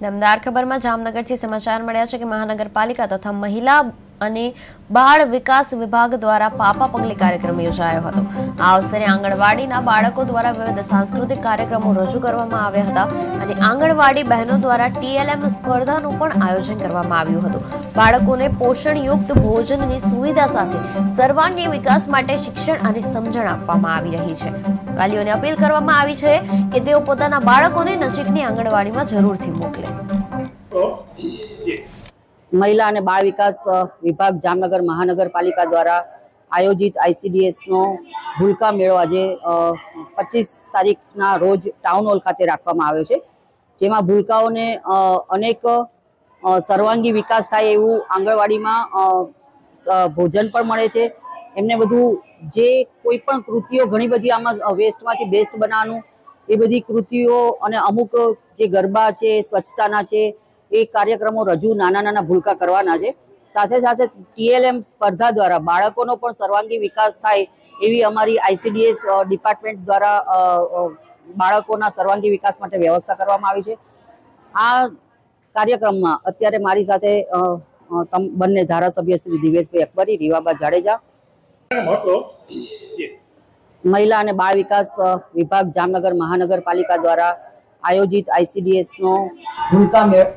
દમદાર ખબરમાં જામનગરથી સમાચાર મળ્યા છે કે મહાનગરપાલિકા તથા મહિલા અને બાળ વિકાસ વિભાગ દ્વારા પાપા પગલી કાર્યક્રમ યોજાયો હતો. આ અવસરે આંગણવાડીના બાળકો દ્વારા વિવિધ સાંસ્કૃતિક કાર્યક્રમો રજૂ કરવામાં આવ્યા હતા અને આંગણવાડી બહેનો દ્વારા ટીએલએમ સ્પર્ધાનું પણ આયોજન કરવામાં આવ્યું હતું. બાળકોને પોષણયુક્ત ભોજનની સુવિધા સાથે સર્વાંગી વિકાસ માટે શિક્ષણ અને સમજણ આપવામાં આવી રહી છે. વાલીઓને અપીલ કરવામાં આવી છે કે તેઓ પોતાના બાળકોને નજીકની આંગણવાડીમાં જરૂરથી મોકલે. મહિલા અને બાળ વિકાસ વિભાગ જામનગર મહાનગરપાલિકા દ્વારા આયોજિત આઈસીડીએસનો ભૂલકા મેળો આજે પચીસ તારીખના રોજ ટાઉન હોલ ખાતે રાખવામાં આવ્યો છે. જેમાં ભૂલકાઓને અનેક સર્વાંગી વિકાસ થાય એવું આંગણવાડીમાં ભોજન પણ મળે છે. એમને બધું જે કોઈ પણ કૃતિઓ ઘણી બધી આમાં વેસ્ટમાંથી બેસ્ટ બનાવવાનું, એ બધી કૃતિઓ અને અમુક જે ગરબા છે, સ્વચ્છતાના છે એ કાર્યક્રમો રજૂ નાના નાના ભૂલકા કરવાના છે. સાથે સાથે ટીએલએમ સ્પર્ધા દ્વારા બાળકોનો પણ સર્વાંગી વિકાસ થાય એવી અમારી આઈસીડીએસ ડિપાર્ટમેન્ટ દ્વારા બાળકોના સર્વાંગી વિકાસ માટે વ્યવસ્થા કરવામાં આવી છે. આ કાર્યક્રમમાં અત્યારે મારી સાથે બંને ધારાસભ્ય શ્રી દિવેશભાઈ અકબરી, રીવાબા જાડેજા, મહિલા અને બાળ વિકાસ વિભાગ જામનગર મહાનગરપાલિકા દ્વારા આયોજિત આઈસીડીએસનો ભૂલકા મેળ